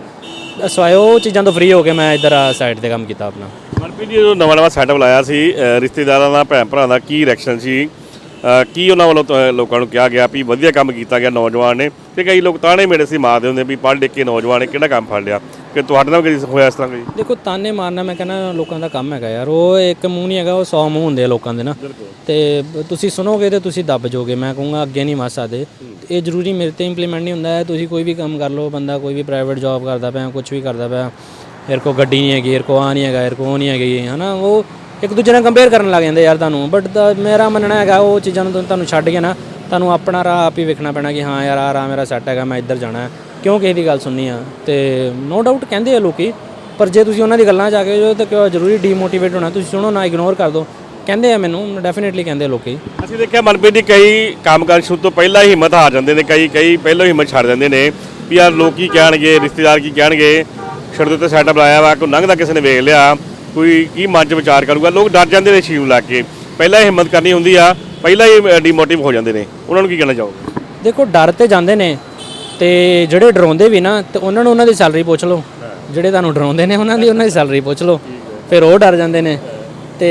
B: ਬਸ ਆਏ, ਉਹ ਚੀਜ਼ਾਂ ਤੋਂ ਫ੍ਰੀ ਹੋ ਕੇ ਮੈਂ ਇੱਧਰ ਆ ਸਾਈਡ ਤੇ ਕੰਮ ਕੀਤਾ ਆਪਣਾ।
A: ਮਨਪ੍ਰੀਤ ਜੀ, ਜਦੋਂ ਨਵਾਂ ਨਵਾਂ ਸੈਟਅਪ ਲਾਇਆ ਸੀ ਰਿਸ਼ਤੇਦਾਰਾਂ ਦਾ, ਭੈਣ ਭਰਾ ਦਾ ਕੀ ਰਿਐਕਸ਼ਨ ਸੀ? ਕੀ ਉਹਨਾਂ ਵੱਲੋਂ ਲੋਕਾਂ ਨੂੰ ਕਿਹਾ ਗਿਆ ਵੀ ਵਧੀਆ ਕੰਮ ਕੀਤਾ ਗਿਆ ਨੌਜਵਾਨ ਨੇ? ਤੇ ਕਈ ਲੋਕ ਤਾਣੇ ਮੇਰੇ ਸੀ ਮਾਰਦੇ ਹੁੰਦੇ ਵੀ ਪੜ੍ਹ ਲਿਖ ਕੇ ਨੌਜਵਾਨ ਨੇ ਕਿਹੜਾ ਕੰਮ ਫੜ ਲਿਆ? ਕਿ ਤੁਹਾਡੇ ਨਾਲ ਕਦੀ ਹੋਇਆ ਇਸ ਤਰ੍ਹਾਂ ਕੋਈ?
B: ਦੇਖੋ ਤਾਨੇ ਮਾਰਨਾ ਮੈਂ ਕਹਿੰਦਾ ਲੋਕਾਂ ਦਾ ਕੰਮ ਹੈਗਾ ਯਾਰ। ਉਹ ਇੱਕ ਮੂੰਹ ਨਹੀਂ ਹੈਗਾ ਉਹ 100 ਮੂੰਹ ਹੁੰਦੇ ਆ ਲੋਕਾਂ ਦੇ ਨਾ। ਤੇ ਤੁਸੀਂ ਸੁਣੋਗੇ ਤੇ ਤੁਸੀਂ ਦੱਬ ਜਾਓਗੇ। ਮੈਂ ਕਹੂੰਗਾ ਅੱਗੇ ਨਹੀਂ ਵੱਧ ਸਕਦੇ। ਇਹ ਜ਼ਰੂਰੀ ਮੇਰੇ ਤੇ ਇੰਪਲੀਮੈਂਟ ਨਹੀਂ ਹੁੰਦਾ ਹੈ। ਤੁਸੀਂ ਕੋਈ ਵੀ ਕੰਮ ਕਰ ਲਓ ਬੰਦਾ ਕੋਈ ਵੀ ਪ੍ਰਾਈਵੇਟ ਜੌਬ ਕਰਦਾ ਪਿਆ ਕੁਝ ਵੀ ਕਰਦਾ ਪਿਆ ਮੇਰੇ ਕੋ ਗੱਡੀ ਨਹੀਂ ਹੈਗੀ ਮੇਰੇ ਕੋ ਆ ਨਹੀਂ ਹੈਗਾ ਮੇਰੇ ਕੋ ਨਹੀਂ ਹੈਗੀ ਹਨਾ? ਉਹ ਇੱਕ ਦੂਜੇ ਨਾਲ ਕੰਪੇਅਰ ਕਰਨ ਲੱਗ ਜਾਂਦੇ ਯਾਰ ਤੁਹਾਨੂੰ। ਬਟ ਮੇਰਾ ਮੰਨਣਾ ਹੈਗਾ ਉਹ ਚੀਜ਼ਾਂ ਨੂੰ ਤੁਹਾਨੂੰ ਛੱਡ ਕੇ ਨਾ ਤੁਹਾਨੂੰ ਆਪਣਾ ਰਾਹ ਆਪ ਹੀ ਵੇਖਣਾ ਪੈਣਾ ਕਿ ਹਾਂ ਯਾਰ ਆ ਰਾਹ ਮੇਰਾ ਸੈੱਟ ਹੈਗਾ ਮੈਂ ਇੱਧਰ ਜਾਣਾ ਹੈ। ਕਿਉਂ ਕਿਸੇ ਦੀ ਗੱਲ ਸੁਣਨੀ ਆ? ਤੇ ਨੋ ਡਾਊਟ ਕਹਿੰਦੇ ਆ ਲੋਕੀ ਪਰ ਜੇ ਤੁਸੀਂ ਉਹਨਾਂ ਦੀ ਗੱਲਾਂ 'ਚ ਆ ਗਏ ਜੋ ਤਾਂ ਕਿਉਂ ਜ਼ਰੂਰੀ ਡੀਮੋਟੀਵੇਟ ਹੋਣਾ? ਤੁਸੀਂ ਸੁਣੋ ਨਾ ਇਗਨੋਰ ਕਰ ਦਿਓ ਕਹਿੰਦੇ ਆ ਮੈਨੂੰ ਡੈਫੀਨਿਟਲੀ ਕਹਿੰਦੇ ਆ ਲੋਕੀ।
A: ਅਸੀਂ ਦੇਖਿਆ ਮਨਪ੍ਰੀਤ ਦੀ ਕਈ ਕੰਮ ਕਰਨ ਸ਼ੁਰੂ ਤੋਂ ਪਹਿਲਾਂ ਹੀ ਹਿੰਮਤ ਹਾਰ ਜਾਂਦੇ ਨੇ ਕਈ ਕਈ ਪਹਿਲਾਂ ਹੀ ਹਿੰਮਤ ਛੱਡ ਦਿੰਦੇ ਨੇ ਵੀ ਯਾਰ ਲੋਕ ਕੀ ਕਹਿਣਗੇ ਰਿਸ਼ਤੇਦਾਰ ਕੀ ਕਹਿਣਗੇ। ਸੜਕ ਉੱਤੇ ਸੈਟਅਪ ਲਾਇਆ ਵਾ ਕੋਈ ਲੰਘਦਾ ਕਿਸੇ ਨੇ ਵੇਖ ਲਿਆ ਕੋਈ ਕੀ ਮਨ 'ਚ ਵਿਚਾਰ ਕਰੂਗਾ ਲੋਕ ਡਰ ਜਾਂਦੇ ਨੇ ਸ਼ੀੂ ਲਾ ਕੇ। ਪਹਿਲਾਂ ਹੀ ਹਿੰਮਤ ਕਰਨੀ ਹੁੰਦੀ ਆ ਪਹਿਲਾਂ ਹੀ ਡੀਮੋਟਿਵ ਹੋ ਜਾਂਦੇ ਨੇ। ਉਹਨਾਂ ਨੂੰ ਕੀ ਕਹਿਣਾ ਚਾਹੋਗੇ?
B: ਦੇਖੋ ਡਰ ਤੇ ਜਾਂਦੇ ਨੇ ਤੇ ਜਿਹੜੇ ਡਰਾਉਂਦੇ ਵੀ ਨਾ, ਤੇ ਉਹਨਾਂ ਨੂੰ ਉਹਨਾਂ ਦੀ ਸੈਲਰੀ ਪੁੱਛ ਲਓ। ਜਿਹੜੇ ਤੁਹਾਨੂੰ ਡਰਾਉਂਦੇ ਨੇ, ਉਹਨਾਂ ਦੀ ਉਹਨਾਂ ਦੀ ਸੈਲਰੀ ਪੁੱਛ ਲਓ। ਫਿਰ ਉਹ ਡਰ ਜਾਂਦੇ ਨੇ। ਤੇ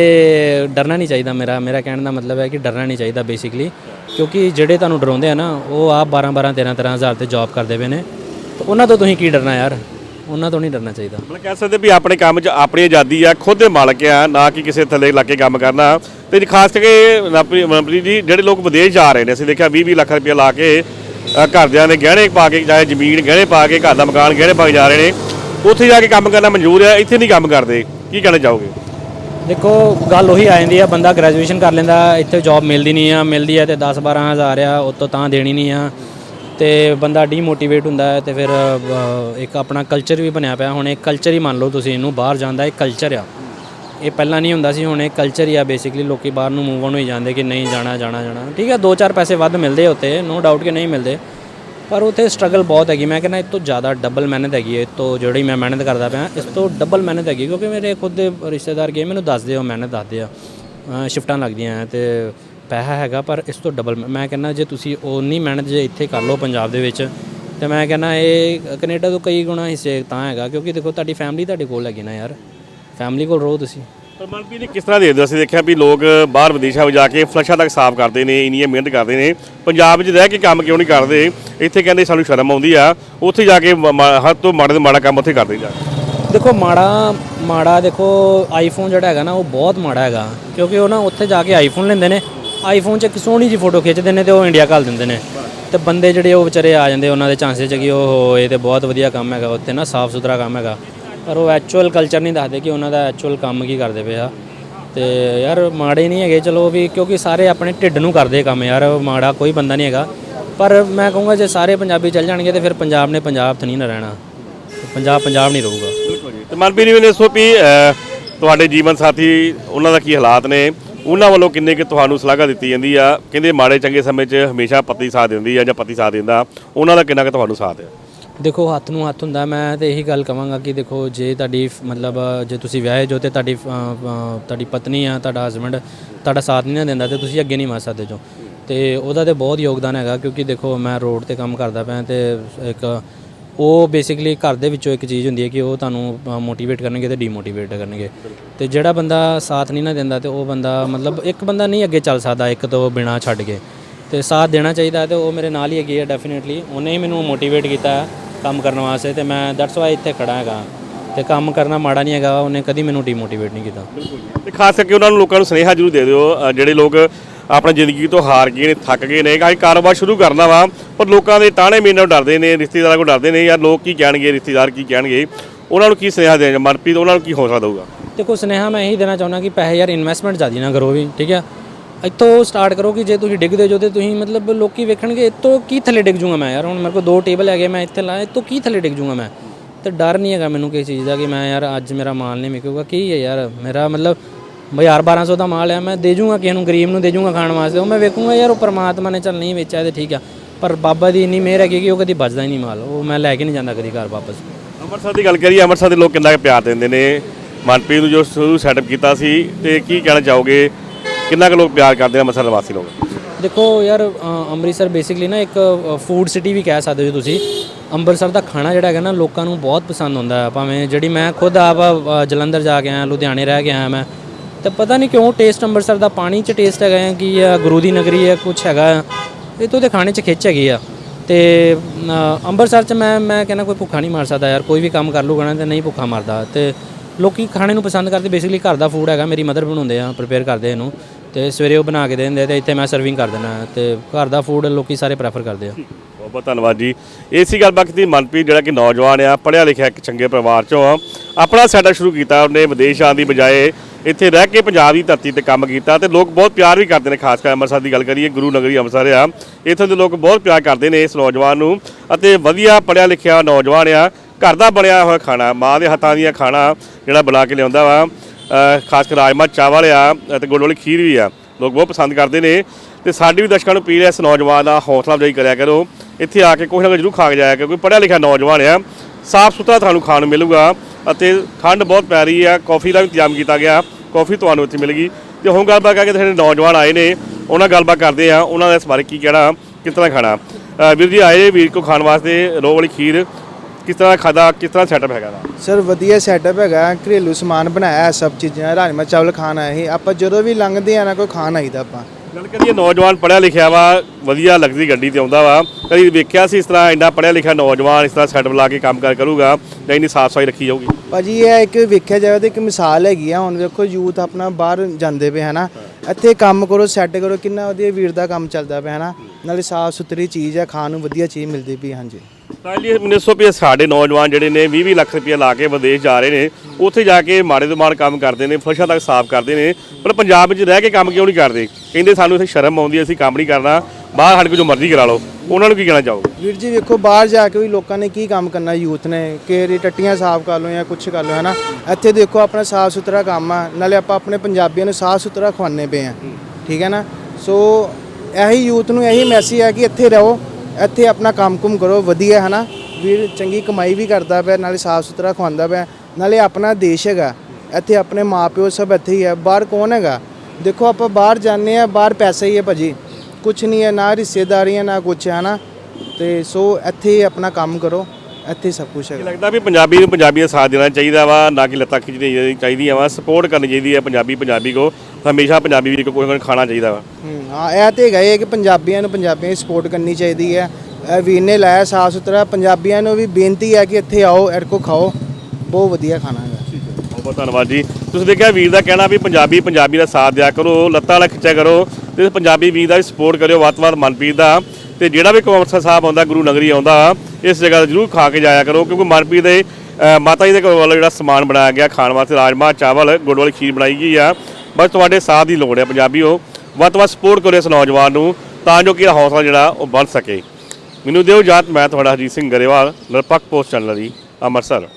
B: ਡਰਨਾ ਨਹੀਂ ਚਾਹੀਦਾ ਮੇਰਾ ਮੇਰਾ ਕਹਿਣ ਦਾ ਮਤਲਬ ਹੈ ਕਿ ਡਰਨਾ ਨਹੀਂ ਚਾਹੀਦਾ ਬੇਸਿਕਲੀ ਕਿਉਂਕਿ ਜਿਹੜੇ ਤੁਹਾਨੂੰ ਡਰਾਉਂਦੇ ਆ ਨਾ, ਉਹ ਆਪ 12 12 13 13 ਹਜ਼ਾਰ ਤੇ ਜੌਬ ਕਰਦੇ ਪਏ ਨੇ। ਤੇ ਉਹਨਾਂ ਤੋਂ ਤੁਸੀਂ ਕੀ ਡਰਨਾ ਯਾਰ? ਉਹਨਾਂ ਤੋਂ ਨਹੀਂ ਡਰਨਾ ਚਾਹੀਦਾ।
A: ਮਤਲਬ ਕਹਿ ਸਕਦੇ ਵੀ ਆਪਣੇ ਕੰਮ 'ਚ ਆਪਣੀ ਆਜ਼ਾਦੀ ਆ, ਖੁਦ ਦੇ ਮਾਲਕ ਆ, ਨਾ ਕਿ ਕਿਸੇ ਥੱਲੇ ਲੱਗ ਕੇ ਕੰਮ ਕਰਨਾ। ਤੇ ਖਾਸ ਕਰਕੇ ਮਨਪ੍ਰੀਤ ਜੀ, ਜਿਹੜੇ ਲੋਕ ਵਿਦੇਸ਼ ਜਾ ਰਹੇ ਨੇ, ਅਸੀਂ ਦੇਖਿਆ 20 20 ਲੱਖ ਰੁਪਏ ਲਾ ਕੇ ਅ, ਘਰਦਿਆਂ ਦੇ ਗਹਿਣੇ ਪਾ ਕੇ ਚਾਹੇ ਜ਼ਮੀਨ ਗਹਿਣੇ ਪਾ ਕੇ ਘਰ ਦਾ ਮਕਾਨ ਗਹਿਣੇ ਪਾ ਕੇ ਜਾ ਰਹੇ ਨੇ ਉੱਥੇ ਜਾ ਕੇ ਕੰਮ ਕਰਨਾ ਮਨਜ਼ੂਰ ਹੈ ਇੱਥੇ ਨਹੀਂ ਕੰਮ ਕਰਦੇ। ਕੀ ਕਹਿਣਾ ਚਾਹੋਗੇ?
B: ਦੇਖੋ ਗੱਲ ਉਹੀ ਆ ਜਾਂਦੀ ਆ ਬੰਦਾ ਗ੍ਰੈਜੂਏਸ਼ਨ ਕਰ ਲੈਂਦਾ ਇੱਥੇ ਜੌਬ ਮਿਲਦੀ ਨਹੀਂ ਆ ਮਿਲਦੀ ਹੈ ਤੇ 10 12 ਹਜ਼ਾਰ ਆ ਉਹ ਤੋਂ ਤਾਂ ਦੇਣੀ ਨਹੀਂ ਆ। ਤੇ ਬੰਦਾ ਡੀਮੋਟੀਵੇਟ ਹੁੰਦਾ ਹੈ ਤੇ ਫਿਰ ਅ, ਇੱਕ ਆਪਣਾ ਕਲਚਰ ਵੀ ਬਣਿਆ ਪਿਆ। ਹੁਣ ਇਹ ਕਲਚਰ ਹੀ ਮੰਨ ਲਓ ਤੁਸੀਂ ਇਹਨੂੰ ਬਾਹਰ ਜਾਂਦਾ ਇਹ ਕਲਚਰ ਆ। ਇਹ ਪਹਿਲਾਂ ਨਹੀਂ ਹੁੰਦਾ ਸੀ ਹੁਣ ਇਹ ਕਲਚਰ ਹੀ ਆ ਬੇਸਿਕਲੀ ਲੋਕੀ ਬਾਹਰ ਨੂੰ ਮੂਵ ਆਨ ਹੋਈ ਜਾਂਦੇ ਕਿ ਨਹੀਂ ਜਾਣਾ ਜਾਣਾ ਜਾਣਾ। ਠੀਕ ਹੈ 2-4 ਪੈਸੇ ਵੱਧ ਮਿਲਦੇ ਆ ਉੱਤੇ ਨੋ ਡਾਊਟ ਕਿ ਨਹੀਂ ਮਿਲਦੇ। ਪਰ ਉੱਥੇ ਸਟਰਗਲ ਬਹੁਤ ਹੈਗੀ। ਮੈਂ ਕਹਿੰਦਾ ਇਸ ਤੋਂ ਜ਼ਿਆਦਾ ਡਬਲ ਮਿਹਨਤ ਹੈਗੀ ਹੈ। ਇਹ ਤੋਂ ਜਿਹੜੀ ਮੈਂ ਮਿਹਨਤ ਕਰਦਾ ਪਿਆ, ਇਸ ਤੋਂ ਡਬਲ ਮਿਹਨਤ ਹੈਗੀ ਕਿਉਂਕਿ ਮੇਰੇ ਖੁਦ ਦੇ ਰਿਸ਼ਤੇਦਾਰ ਗਏ ਮੈਨੂੰ ਦੱਸਦੇ ਹੋ ਮਿਹਨਤ ਦੱਸਦੇ ਆ। ਸ਼ਿਫਟਾਂ ਲੱਗਦੀਆਂ ਹੈ ਤੇ ਪੈਸਾ ਹੈਗਾ, ਪਰ ਇਸ ਤੋਂ ਡਬਲ ਮੈਂ ਕਹਿੰਦਾ ਜੇ ਤੁਸੀਂ ਓਨੀ ਮਿਹਨਤ ਜੇ ਇੱਥੇ ਕਰ ਲਓ ਪੰਜਾਬ ਦੇ ਵਿੱਚ, ਤੇ ਮੈਂ ਕਹਿੰਦਾ ਇਹ ਕੈਨੇਡਾ ਤੋਂ ਕਈ ਗੁਣਾ ਹਿੱਸੇ ਤਾਂ ਹੈਗਾ। ਕਿਉਂਕਿ ਦੇਖੋ ਤੁਹਾਡੀ ਫੈਮਿਲੀ ਤੁਹਾਡੇ ਕੋਲ ਹੈਗੀ ਨਾ ਯਾਰ। ਫੈਮਿਲੀ ਕੋਲ ਰਹੋ ਤੁਸੀਂ।
A: ਮਨਪ੍ਰੀਤ ਜੀ, ਕਿਸ ਤਰ੍ਹਾਂ ਦੇਖਦੇ ਹੋ? ਅਸੀਂ ਦੇਖਿਆ ਵੀ ਲੋਕ ਬਾਹਰ ਵਿਦੇਸ਼ਾਂ ਵਿੱਚ ਜਾ ਕੇ ਫਲਸ਼ਾਂ ਤੱਕ ਸਾਫ਼ ਕਰਦੇ ਨੇ, ਇੰਨੀਆਂ ਮਿਹਨਤ ਕਰਦੇ ਨੇ। ਪੰਜਾਬ ਵਿੱਚ ਰਹਿ ਕੇ ਕੰਮ ਕਿਉਂ ਨਹੀਂ ਕਰਦੇ? ਇੱਥੇ ਕਹਿੰਦੇ ਸਾਨੂੰ ਸ਼ਰਮ ਆਉਂਦੀ ਆ। ਉੱਥੇ ਜਾ ਕੇ ਮ- ਮ- ਹੱਦ ਤੋਂ ਮਾੜੇ ਤੋਂ ਮਾੜਾ ਕੰਮ ਉੱਥੇ ਕਰਦੇ ਜਾ
B: ਦੇਖੋ, ਮਾੜਾ ਮਾੜਾ ਦੇਖੋ ਆਈਫੋਨ ਜਿਹੜਾ ਹੈਗਾ ਨਾ, ਉਹ ਬਹੁਤ ਮਾੜਾ ਹੈਗਾ। ਕਿਉਂਕਿ ਉਹ ਨਾ ਉੱਥੇ ਜਾ ਕੇ ਆਈਫੋਨ ਲੈਂਦੇ ਨੇ। ਆਈਫੋਨ 'ਚ ਇੱਕ ਸੋਹਣੀ ਜੀ ਫੋਟੋ ਖਿੱਚਦੇ ਨੇ ਤੇ ਉਹ ਇੰਡੀਆ ਘੱਲ ਦਿੰਦੇ ਨੇ। ਤੇ ਬੰਦੇ ਜਿਹੜੇ ਉਹ ਵਿਚਾਰੇ ਆ ਜਾਂਦੇ, ਉਹਨਾਂ ਦੇ ਚਾਂਸੇ 'ਚ ਕਿ ਉਹ ਇਹ ਤੇ ਬਹੁਤ ਵਧੀਆ ਕੰਮ ਹੈਗਾ ਉੱਥੇ ਨਾ ਸਾਫ਼ ਸੁਥਰਾ ਕੰਮ ਹੈਗਾ। ਪਰ ਉਹ ਐਕਚੁਅਲ ਕਲਚਰ ਨਹੀਂ ਦੱਸਦੇ ਕਿ ਉਹਨਾਂ ਦਾ ਐਕਚੁਅਲ ਕੰਮ ਕੀ ਕਰਦੇ ਪਏ ਆ। ਤੇ ਯਾਰ ਮਾੜੇ ਨਹੀਂ ਹੈਗੇ, ਚਲੋ ਵੀ ਕਿਉਂਕਿ ਸਾਰੇ ਆਪਣੇ ਢਿੱਡ ਨੂੰ ਕਰਦੇ ਕੰਮ ਯਾਰ ਮਾੜਾ ਕੋਈ ਬੰਦਾ ਨਹੀਂ ਹੈਗਾ। ਪਰ ਮੈਂ ਕਹੂੰਗਾ ਜੇ ਸਾਰੇ ਪੰਜਾਬੀ ਚੱਲ ਜਾਣਗੇ ਤੇ ਫਿਰ ਪੰਜਾਬ ਨੇ ਪੰਜਾਬ 'ਚ ਨਹੀਂ ਨਾ ਰਹਿਣਾ। ਪੰਜਾਬ ਪੰਜਾਬ ਨਹੀਂ ਰਹੂਗਾ।
A: ਬਿਲਕੁਲ ਜੀ ਤੇ ਮਨਪ੍ਰੀਤ ਜੀ ਨੇ ਦੱਸੋ ਵੀ ਤੁਹਾਡੇ ਜੀਵਨ ਸਾਥੀ ਉਹਨਾਂ ਦਾ ਕੀ ਹਾਲਾਤ ਨੇ? ਉਹਨਾਂ ਵੱਲੋਂ ਕਿੰਨੇ ਕਿ ਤੁਹਾਨੂੰ ਸਲਾਹਾਂ ਦਿੱਤੀ ਜਾਂਦੀ ਆ? ਕਹਿੰਦੇ ਮਾੜੇ ਚੰਗੇ ਸਮੇਂ 'ਚ ਹਮੇਸ਼ਾ ਪਤੀ ਸਾਥ ਦਿੰਦੀ ਆ ਜਾਂ ਪਤੀ ਸਾਥ ਦਿੰਦਾ। ਉਹਨਾਂ ਦਾ ਕਿੰਨਾ ਕਿ ਤੁਹਾਨੂੰ ਸਾਥ ਹੈ
B: ਦੇਖੋ, ਹੱਥ ਨੂੰ ਹੱਥ ਹੁੰਦਾ, ਮੈਂ ਤੇ ਇਹੀ ਗੱਲ ਕਵਾਂਗਾ ਕਿ ਦੇਖੋ, ਜੇ ਤੁਹਾਡੀ ਮਤਲਬ, ਜੇ ਤੁਸੀਂ ਵਿਆਹੇ ਜੋ ਤੇ ਤੁਹਾਡੀ ਤੁਹਾਡੀ ਪਤਨੀ ਆ, ਤੁਹਾਡਾ ਹਸਬੰਡ ਤੁਹਾਡਾ ਸਾਥ ਨਹੀਂ ਨਾ ਦਿੰਦਾ ਤੇ ਤੁਸੀਂ ਅੱਗੇ ਨਹੀਂ ਵਧ ਸਕਦੇ ਜੋ। ਤੇ ਉਹਦਾ ਤੇ ਬਹੁਤ ਯੋਗਦਾਨ ਹੈਗਾ, ਕਿਉਂਕਿ ਦੇਖੋ, ਮੈਂ ਰੋਡ ਤੇ ਕੰਮ ਕਰਦਾ ਪਿਆ ਤੇ ਇੱਕ ਉਹ ਬੇਸਿਕਲੀ ਘਰ ਦੇ ਵਿੱਚੋਂ ਇੱਕ ਚੀਜ਼ ਹੁੰਦੀ ਹੈ ਕਿ ਉਹ ਤੁਹਾਨੂੰ ਮੋਟੀਵੇਟ ਕਰਨਗੇ ਤੇ ਡੀਮੋਟੀਵੇਟ ਕਰਨਗੇ। ਤੇ ਜਿਹੜਾ ਬੰਦਾ ਸਾਥ ਨਹੀਂ ਨਾ ਦਿੰਦਾ ਤੇ ਉਹ ਬੰਦਾ, ਮਤਲਬ ਇੱਕ ਬੰਦਾ ਨਹੀਂ ਅੱਗੇ ਚੱਲ ਸਕਦਾ ਇੱਕ ਤੋਂ ਬਿਨਾ ਛੱਡ ਕੇ। ਤੇ ਸਾਥ ਦੇਣਾ ਚਾਹੀਦਾ ਹੈ ਤੇ ਉਹ ਮੇਰੇ ਨਾਲ ਹੀ ਹੈਗੀ ਹੈ ਡੈਫੀਨਿਟਲੀ ਉਹਨੇ ਹੀ ਮੈਨੂੰ ਮੋਟੀਵੇਟ ਕੀਤਾ। ਹੈ ਕੰਮ ਕਰਨ ਵਾਸਤੇ ਤੇ ਮੈਂ ਦੈਟਸ ਵਾਈ ਇੱਥੇ ਖੜਾ ਹੈਗਾ। ਤੇ ਕੰਮ ਕਰਨਾ ਮਾੜਾ ਨਹੀਂ ਹੈਗਾ ਉਹਨੇ ਕਦੀ ਮੈਨੂੰ ਡੀਮੋਟੀਵੇਟ ਨਹੀਂ ਕੀਤਾ।
A: ਤੇ ਖਾਸ ਕਰਕੇ ਉਹਨਾਂ ਨੂੰ ਲੋਕਾਂ ਨੂੰ ਸੁਨੇਹਾ ਜ਼ਰੂਰ ਦੇ ਦਿਓ ਅ, ਜਿਹੜੇ ਲੋਕ ਆਪਣੀ ਜ਼ਿੰਦਗੀ ਤੋਂ ਹਾਰ ਗਏ ਨੇ ਥੱਕ ਗਏ ਨੇ ਕਿ ਕਾਰੋਬਾਰ ਸ਼ੁਰੂ ਕਰਨਾ ਵਾ ਪਰ ਲੋਕਾਂ ਦੇ ਤਾਣੇ ਮੇਨੇ ਨੂੰ ਡਰਦੇ ਨੇ ਰਿਸ਼ਤੇਦਾਰਾਂ ਕੋਲ ਡਰਦੇ ਨੇ ਯਾਰ ਲੋਕ ਕੀ ਕਹਿਣਗੇ ਰਿਸ਼ਤੇਦਾਰ ਕੀ ਕਹਿਣਗੇ। ਉਹਨਾਂ ਨੂੰ ਕੀ ਸੁਨੇਹਾ ਦੇਣਾ ਮਨਪ੍ਰੀਤ ਉਹਨਾਂ ਨੂੰ ਕੀ ਹੌਸਲਾ ਦਊਗਾ?
B: ਦੇਖੋ ਸੁਨੇਹਾ ਮੈਂ ਇਹੀ ਦੇਣਾ ਚਾਹੁੰਦਾ ਕਿ ਪੈਸੇ ਯਾਰ ਇਨਵੈਸਟਮੈਂਟ ਜ਼ਿਆਦਾ ਨਾ ਕਰੋ ਵੀ ਠੀਕ ਹੈ ਇੱਥੋਂ ਸਟਾਰਟ ਕਰੋ ਕਿ ਜੇ ਤੁਸੀਂ ਡਿੱਗਦੇ ਜੋ ਤੇ ਤੁਸੀਂ ਮਤਲਬ ਲੋਕੀ ਵੇਖਣਗੇ, ਇੱਥੋਂ ਕੀ ਥੱਲੇ ਡਿੱਗ ਜੂਗਾ ਮੈਂ? ਯਾਰ ਹੁਣ ਮੇਰੇ ਕੋਲ ਦੋ ਟੇਬਲ ਹੈਗੇ, ਮੈਂ ਇੱਥੇ ਲਾ, ਇੱਥੋਂ ਕੀ ਥੱਲੇ ਡਿੱਗ ਜੂਗਾ ਮੈਂ? ਤੇ ਡਰ ਨਹੀਂ ਹੈਗਾ ਮੈਨੂੰ ਕਿਸੇ ਚੀਜ਼ ਦਾ ਕਿ ਮੈਂ ਯਾਰ ਅੱਜ ਮੇਰਾ ਮਾਲ ਨਹੀਂ ਵਿਕੂਗਾ। ਕੀ ਹੈ ਯਾਰ? ਮੇਰਾ ਮਤਲਬ ਹਜ਼ਾਰ 1200 ਦਾ ਮਾਲ ਹੈ, ਮੈਂ ਦੇ ਜੂਗਾ ਕਿਸੇ ਨੂੰ, ਗਰੀਬ ਨੂੰ ਦੇ ਜੂਗਾ ਖਾਣ ਵਾਸਤੇ। ਉਹ ਮੈਂ ਵੇਖੂਗਾ ਯਾਰ, ਉਹ ਪਰਮਾਤਮਾ ਨੇ ਚੱਲ ਨਹੀਂ ਵੇਚਿਆ ਤੇ ਠੀਕ ਆ। ਪਰ ਬਾਬਾ ਦੀ ਇੰਨੀ ਮਿਹਰ ਹੈਗੀ ਕਿ ਉਹ ਕਦੀ ਬਚਦਾ ਹੀ ਨਹੀਂ ਮਾਲ। ਉਹ ਮੈਂ ਲੈ ਕੇ ਨਹੀਂ ਜਾਂਦਾ ਕਦੀ ਘਰ ਵਾਪਸ।
A: ਅੰਮ੍ਰਿਤਸਰ ਦੀ ਗੱਲ ਕਰੀਏ, ਅੰਮ੍ਰਿਤਸਰ ਦੇ ਲੋਕ ਕਿੰਨਾ ਕੁ ਪਿਆਰ ਦਿੰਦੇ ਨੇ। ਮਨਪ੍ਰੀਤ ਨੂੰ ਜੋ ਸ਼ੁਰੂ ਸੈਟਅਪ ਕੀਤਾ ਸੀ, ਤੇ ਕੀ ਕਹਿਣਾ ਚਾਹੋਗੇ? ਕਿੰਨਾ ਕੁ ਲੋਕ ਪਿਆਰ ਕਰਦੇ ਨੇ ਅੰਮ੍ਰਿਤਸਰ ਵਾਸੀ ਲੋਕ?
B: ਦੇਖੋ ਯਾਰ ਅ, ਅੰਮ੍ਰਿਤਸਰ ਬੇਸਿਕਲੀ ਨਾ ਇੱਕ ਫੂਡ ਸਿਟੀ ਵੀ ਕਹਿ ਸਕਦੇ ਹੋ ਤੁਸੀਂ। ਅੰਮ੍ਰਿਤਸਰ ਦਾ ਖਾਣਾ ਜਿਹੜਾ ਹੈਗਾ ਨਾ ਲੋਕਾਂ ਨੂੰ ਬਹੁਤ ਪਸੰਦ ਆਉਂਦਾ ਹੈ। ਭਾਵੇਂ ਜਿਹੜੀ ਮੈਂ ਖੁਦ ਆਪ ਅ, ਜਲੰਧਰ ਜਾ ਕੇ ਆਇਆ ਲੁਧਿਆਣੇ ਰਹਿ ਕੇ ਆਇਆ ਮੈਂ ਤੇ ਪਤਾ ਨਹੀਂ ਕਿਉਂ ਟੇਸਟ ਅੰਮ੍ਰਿਤਸਰ ਦਾ ਪਾਣੀ 'ਚ ਟੇਸਟ ਹੈਗਾ ਹੈ ਕਿ ਆ ਗੁਰੂ ਦੀ ਨਗਰੀ ਹੈ ਕੁਝ ਹੈਗਾ ਹੈ। ਇਹ ਤੋਂ ਤੇ ਖਾਣੇ 'ਚ ਖਿੱਚ ਹੈਗੀ ਆ। ਤੇ ਅ, ਅੰਮ੍ਰਿਤਸਰ 'ਚ ਮੈਂ ਮੈਂ ਕਹਿੰਦਾ ਕੋਈ ਭੁੱਖਾ ਨਹੀਂ ਮਾਰ ਸਕਦਾ ਯਾਰ ਕੋਈ ਵੀ ਕੰਮ ਕਰ ਲੂਗਾ ਨਾ ਤੇ ਨਹੀਂ ਭੁੱਖਾ ਮਰਦਾ। ਤੇ ਲੋਕੀ ਖਾਣੇ ਨੂੰ ਪਸੰਦ ਕਰਦੇ ਬੇਸਿਕਲੀ ਘਰ ਦਾ ਫੂਡ ਹੈਗਾ ਮੇਰੀ ਮਦਰ ਬਣਾਉਂਦੇ ਆ ਪ੍ਰਪੇਅਰ ਕਰਦੇ ਇਹਨੂੰ। ਤੇ ਸਵੇਰੇ ਉਹ ਬਣਾ ਕੇ ਦੇ ਦਿੰਦੇ ਤੇ ਇੱਥੇ ਮੈਂ ਸਰਵਿੰਗ ਕਰ ਦਿੰਦਾ, ਤੇ ਘਰ ਦਾ ਫੂਡ ਲੋਕੀ ਸਾਰੇ ਪ੍ਰੈਫਰ ਕਰਦੇ ਆ।
A: ਬਹੁਤ ਬਹੁਤ ਧੰਨਵਾਦ ਜੀ। ਇਹ ਸੀ ਗੱਲਬਾਤ ਕੀਤੀ ਮਨਪ੍ਰੀਤ, ਜਿਹੜਾ ਕਿ ਨੌਜਵਾਨ ਆ, ਪੜ੍ਹਿਆ ਲਿਖਿਆ ਇੱਕ ਚੰਗੇ ਪਰਿਵਾਰ ਚੋਂ ਆ। ਆਪਣਾ ਸੈਟਅਪ ਸ਼ੁਰੂ ਕੀਤਾ ਉਹਨੇ ਵਿਦੇਸ਼ ਆਉਣ ਦੀ ਬਜਾਏ, ਇੱਥੇ ਰਹਿ ਕੇ ਪੰਜਾਬ ਦੀ ਧਰਤੀ ਤੇ ਕੰਮ ਕੀਤਾ ਤੇ ਲੋਕ ਬਹੁਤ ਪਿਆਰ ਵੀ ਕਰਦੇ ਨੇ, ਖਾਸ ਕਰ ਅੰਮ੍ਰਿਤਸਰ ਦੀ ਗੱਲ ਕਰੀਏ, ਗੁਰੂ ਨਗਰੀ ਅੰਮ੍ਰਿਤਸਰ ਆ। ਇੱਥੋਂ ਦੇ ਲੋਕ ਬਹੁਤ ਪਿਆਰ ਕਰਦੇ ਨੇ ਇਸ ਨੌਜਵਾਨ ਨੂੰ ਅਤੇ ਵਧੀਆ ਪੜ੍ਹਿਆ ਲਿਖਿਆ ਨੌਜਵਾਨ ਆ, ਘਰ ਦਾ ਬਣਿਆ ਹੋਇਆ ਖਾਣਾ, ਮਾਂ ਦੇ ਹੱਥਾਂ ਦੀਆਂ ਖਾਣਾ ਜਿਹੜਾ ਬਣਾ ਕੇ ਲਿਆਉਂਦਾ ਵਾ। ਖਾਸ ਕਰ ਰਾਜਮਾ ਚਾਵਲ ਆ ਅਤੇ ਗੁੜ ਵਾਲੀ ਖੀਰ ਵੀ ਆ। ਲੋਕ ਬਹੁਤ ਪਸੰਦ ਕਰਦੇ ਨੇ ਤੇ ਸਾਡੀ ਵੀ ਦਰਸ਼ਕਾਂ ਨੂੰ ਅਪੀਲ ਹੈ ਇਸ ਨੌਜਵਾਨ ਦਾ ਹੌਸਲਾ ਅਫਜ਼ਾਈ ਕਰਿਆ ਕਰੋ। ਇੱਥੇ ਆ ਕੇ ਕੁਛ ਨਾ ਕੁਛ ਜ਼ਰੂਰ ਖਾ ਕੇ ਜਾਇਆ ਕਿਉਂਕਿ ਕੋਈ ਪੜ੍ਹਿਆ ਲਿਖਿਆ ਨੌਜਵਾਨ ਆ। ਸਾਫ਼ ਸੁਥਰਾ ਤੁਹਾਨੂੰ ਖਾਣ ਨੂੰ ਮਿਲੂਗਾ ਅਤੇ ਠੰਡ ਬਹੁਤ ਪੈ ਰਹੀ ਆ, ਕਾਫੀ ਦਾ ਇੰਤਜ਼ਾਮ ਕੀਤਾ ਗਿਆ, ਕਾਫੀ ਤੁਹਾਨੂੰ ਇੱਥੇ ਮਿਲੇਗੀ। ਤੇ ਹੁਣ ਗੱਲਬਾਤ ਕਰਕੇ ਸਾਡੇ ਨੌਜਵਾਨ ਆਏ ਨੇ, ਉਹਨਾਂ ਨਾਲ ਗੱਲਬਾਤ ਕਰਦੇ ਆ ਉਹਨਾਂ ਦਾ ਇਸ ਬਾਰੇ ਕੀ ਕਹਿਣਾ, ਕਿਸ ਖਾਣਾ। ਵੀਰ ਜੀ ਆਏ ਵੀਰ ਕੋ ਖਾਣ ਵਾਸਤੇ ਰੋਹ ਵਾਲੀ ਖੀਰ ਕਿਸ ਤਰ੍ਹਾਂ ਖਾਦਾ ਕਿਸ ਤਰ੍ਹਾਂ ਸੈਟਅਪ ਹੈਗਾ ਦਾ
C: ਸਰ ਵਧੀਆ ਸੈਟਅਪ ਹੈਗਾ ਘਰੇਲੂ ਸਮਾਨ ਬਣਾਇਆ ਹੈ ਸਭ ਚੀਜ਼ਾਂ ਰਾਜਮਾ ਚਾਵਲ ਖਾਣ ਆਏ ਸੀ। ਆਪਾਂ ਜਦੋਂ ਵੀ ਲੰਘਦੇ ਆ ਨਾ ਕੋਈ ਖਾਣ ਆਈਦਾ ਆਪਾਂ।
A: ਗੱਲ ਕਰੀਏ ਨੌਜਵਾਨ ਪੜਿਆ ਲਿਖਿਆ ਵਾ ਵਧੀਆ ਲੱਗਦੀ ਗੱਡੀ ਤੇ ਆਉਂਦਾ ਵਾ। ਕਦੀ ਵੇਖਿਆ ਸੀ ਇਸ ਤਰ੍ਹਾਂ ਇੰਨਾ ਪੜਿਆ ਲਿਖਿਆ ਨੌਜਵਾਨ ਇਸ ਤਰ੍ਹਾਂ ਸੈਟਅਪ ਲਾ ਕੇ ਕੰਮ ਕਾਰ ਕਰੂਗਾ? ਜਾਂ ਇੰਨੀ ਸਾਫ਼ ਸਫ਼ਾਈ ਰੱਖੀ ਜਾਊਗੀ।
C: ਭਾਜੀ ਇਹ ਇੱਕ ਵੇਖਿਆ ਜਾਵੇ ਤਾਂ ਇੱਕ ਮਿਸਾਲ ਹੈਗੀ ਆ। ਹੁਣ ਵੇਖੋ ਯੂਥ ਆਪਣਾ ਬਾਹਰ ਜਾਂਦੇ ਪਏ ਹਨਾ? ਇੱਥੇ ਕੰਮ ਕਰੋ ਸੈੱਟ ਕਰੋ ਕਿੰਨਾ ਵਧੀਆ ਵੀਰ ਦਾ ਕੰਮ ਚੱਲਦਾ ਪਿਆ ਹਨਾ? ਨਾਲੇ ਸਾਫ਼ ਸੁਥਰੀ ਚੀਜ਼ ਹੈ ਖਾਣ ਨੂੰ ਵਧੀਆ ਚੀਜ਼ ਮਿਲਦੀ ਪਈ ਹਾਂਜੀ।
A: ਤਾਂ ਲਈ 1900 ਰੁਪਏ ਸਾਡੇ ਨੌਜਵਾਨ ਜਿਹੜੇ ਨੇ 20 20 ਲੱਖ ਰੁਪਏ ਲਾ ਕੇ ਵਿਦੇਸ਼ ਜਾ ਰਹੇ ਨੇ ਉੱਥੇ ਜਾ ਕੇ ਮਾੜੇ ਤੋਂ ਮਾੜ ਕੰਮ ਕਰਦੇ ਨੇ ਫਰਸ਼ਾਂ ਤੱਕ ਸਾਫ਼ ਕਰਦੇ ਨੇ ਪਰ ਪੰਜਾਬ ਵਿੱਚ ਰਹਿ ਕੇ ਕੰਮ ਕਿਉਂ ਨਹੀਂ ਕਰਦੇ? ਕਹਿੰਦੇ ਸਾਨੂੰ ਇੱਥੇ ਸ਼ਰਮ ਆਉਂਦੀ ਹੈ, ਅਸੀਂ ਕੰਮ ਨਹੀਂ ਕਰਨਾ ਬਾਹਰ ਸਾਡੇ ਕੋਲ ਜੋ ਮਰਜ਼ੀ ਕਰਾ ਲਓ। ਉਹਨਾਂ ਨੂੰ ਕੀ ਕਹਿਣਾ ਚਾਹੋਗੇ?
C: ਵੀਰ ਜੀ ਵੇਖੋ ਬਾਹਰ ਜਾ ਕੇ ਵੀ ਲੋਕਾਂ ਨੇ ਕੀ ਕੰਮ ਕਰਨਾ ਯੂਥ ਨੇ ਕਿ ਟੱਟੀਆਂ ਸਾਫ਼ ਕਰ ਲਓ ਜਾਂ ਕੁਛ ਕਰ ਲਓ ਹਨਾ? ਇੱਥੇ ਦੇਖੋ ਆਪਣਾ ਸਾਫ਼ ਸੁਥਰਾ ਕੰਮ ਆ ਨਾਲੇ ਆਪਾਂ ਆਪਣੇ ਪੰਜਾਬੀਆਂ ਨੂੰ ਸਾਫ਼ ਸੁਥਰਾ ਖਵਾਉਂਦੇ ਪਏ ਆ ਠੀਕ ਹੈ ਨਾ? ਸੋ ਇਹੀ ਯੂਥ ਨੂੰ ਇਹੀ ਮੈਸੇਜ ਹੈ ਕਿ ਇੱਥੇ ਰਹੋ ਇੱਥੇ ਆਪਣਾ ਕੰਮ-ਕੁਮ ਕਰੋ, ਵਧੀਆ ਹੈ ਨਾ ਵੀਰ ਚੰਗੀ ਕਮਾਈ ਵੀ ਕਰਦਾ ਪਿਆ, ਨਾਲੇ ਸਾਫ਼ ਸੁਥਰਾ ਖਵਾਉਂਦਾ ਪਿਆ। ਨਾਲੇ ਆਪਣਾ ਦੇਸ਼ ਹੈਗਾ। ਇੱਥੇ ਆਪਣੇ ਮਾਪਿਓ ਸਭ ਇੱਥੇ ਹੀ ਹੈ ਬਾਹਰ ਕੌਣ ਹੈਗਾ? ਦੇਖੋ, ਆਪਾਂ ਬਾਹਰ ਜਾਂਦੇ ਆ, ਬਾਹਰ ਪੈਸਾ ਹੀ ਹੈ ਭਾਜੀ। ਕੁਛ ਨਹੀਂ ਹੈ ਨਾ ਰਿਸ਼ਤੇਦਾਰੀਆਂ, ਨਾ ਕੁਛ ਹੈ ਨਾ ਤੇ ਸੋ ਇੱਥੇ ਹੀ ਆਪਣਾ ਕੰਮ ਕਰੋ। ਇੱਥੇ ਸਭ ਕੁਝ ਹੈਗਾ।
A: ਲੱਗਦਾ ਵੀ ਪੰਜਾਬੀ ਨੂੰ ਪੰਜਾਬੀ ਦਾ ਸਾਥ ਦੇਣਾ ਚਾਹੀਦਾ ਵਾ ਨਾ ਕਿ ਲੱਤਾਂ ਖਿੱਚਣੀਆਂ ਚਾਹੀਦੀਆਂ ਵਾ। ਸਪੋਰਟ ਕਰਨੀ ਚਾਹੀਦੀ ਹੈ ਪੰਜਾਬੀ ਪੰਜਾਬੀ ਕੋ। ਹਮੇਸ਼ਾ ਪੰਜਾਬੀ ਵੀਰ ਕੋ ਕੋਈ ਨਾ ਖਾਣਾ ਚਾਹੀਦਾ ਵਾ।
C: ਹੂੰ, ਹਾਂ ਇਹ ਤੇ ਹੀ ਹੈ ਕਿ ਪੰਜਾਬੀਆਂ ਨੂੰ ਪੰਜਾਬੀਆਂ ਦੀ ਸਪੋਰਟ ਕਰਨੀ ਚਾਹੀਦੀ ਹੈ ਇਹ ਵੀਰ ਨੇ ਲਾਇਆ ਸਾਫ਼ ਸੁਥਰਾ। ਪੰਜਾਬੀਆਂ ਨੂੰ ਵੀ ਬੇਨਤੀ ਹੈ ਕਿ ਇੱਥੇ ਆਓ ਇਹਦੇ ਕੋ ਖਾਓ। ਬਹੁਤ ਵਧੀਆ ਖਾਣਾ ਹੈਗਾ।
A: ਬਹੁਤ ਬਹੁਤ ਧੰਨਵਾਦ ਜੀ। ਤੁਸੀਂ ਦੇਖਿਆ ਵੀਰ ਦਾ ਕਹਿਣਾ ਵੀ ਪੰਜਾਬੀ ਪੰਜਾਬੀ ਦਾ ਸਾਥ ਦਿਆ ਕਰੋ ਲੱਤਾਂ ਵਾਲਾ ਖਿੱਚਿਆ ਕਰੋ। ਤੇ ਪੰਜਾਬੀ ਵੀਰ ਦਾ ਵੀ ਸਪੋਰਟ ਕਰਿਓ। ਵੱਧ ਤੋਂ ਵੱਧ ਮਨਪ੍ਰੀਤ ਦਾ। ਤੇ ਜਿਹੜਾ ਵੀ ਕੌਂਸਲ ਸਾਹਿਬ ਆਉਂਦਾ, ਗੁਰੂ ਨਗਰੀ ਆਉਂਦਾ, ਇਸ ਜਗ੍ਹਾ ਤੇ ਜਰੂਰ ਖਾ ਕੇ ਜਾਇਆ ਕਰੋ, ਕਿਉਂਕਿ ਮਨਪ੍ਰੀਤ ਦੇ ਮਾਤਾ ਜੀ ਦੇ ਕੋਲ ਵੱਲੋਂ ਜਿਹੜਾ ਸਮਾਨ ਬਣਾਇਆ ਗਿਆ ਖਾਣ ਵਾਸਤੇ ਰਾਜਮਾ ਚਾਵਲ, ਗੁੜ ਵਾਲੀ ਖੀਰ ਬਣਾਈ ਗਈ ਆ। ਬਸ ਤੁਹਾਡੇ ਸਾਥ ਦੀ ਲੋੜ ਹੈ ਪੰਜਾਬੀਓ। ਵੱਧ ਤੋਂ ਵੱਧ ਸਪੋਰਟ ਕਰੋ ਇਸ ਨੌਜਵਾਨ ਨੂੰ, ਤਾਂ ਜੋ ਕਿ ਹੌਸਲਾ ਜਿਹੜਾ ਉਹ ਵੱਧ ਸਕੇ। ਮੈਨੂੰ ਦਿਓ ਜਾਤ ਮੈਂ ਤੁਹਾਡਾ ਹਰਜੀਤ ਸਿੰਘ ਗਰੇਵਾਲ, ਨਿਰਪੱਖ ਪੋਸਟ ਚੈਨਲ ਦੀ ਅੰਮ੍ਰਿਤਸਰ।